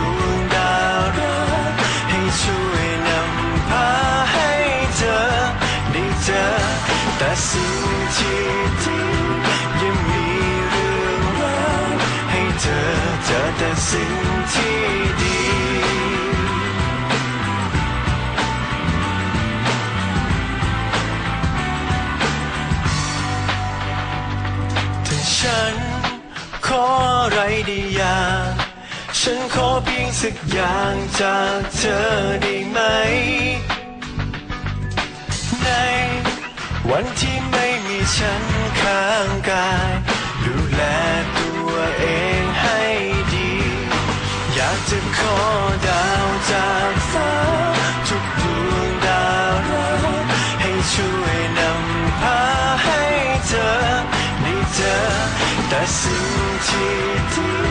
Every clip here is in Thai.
ง แต่สิ่งที่ดีถ้าฉันขออะไรดีอย่างฉันขอเพียงสักอย่างจากเธอได้ไหม ในวันที่ไม่มีฉันข้างกาย จะขอดาวจากฟ้าทุกดวงดาวรักให้ช่วยนำพาให้เธอได้เจอแต่สิ่งที่ดี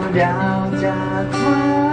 ที่ดีอย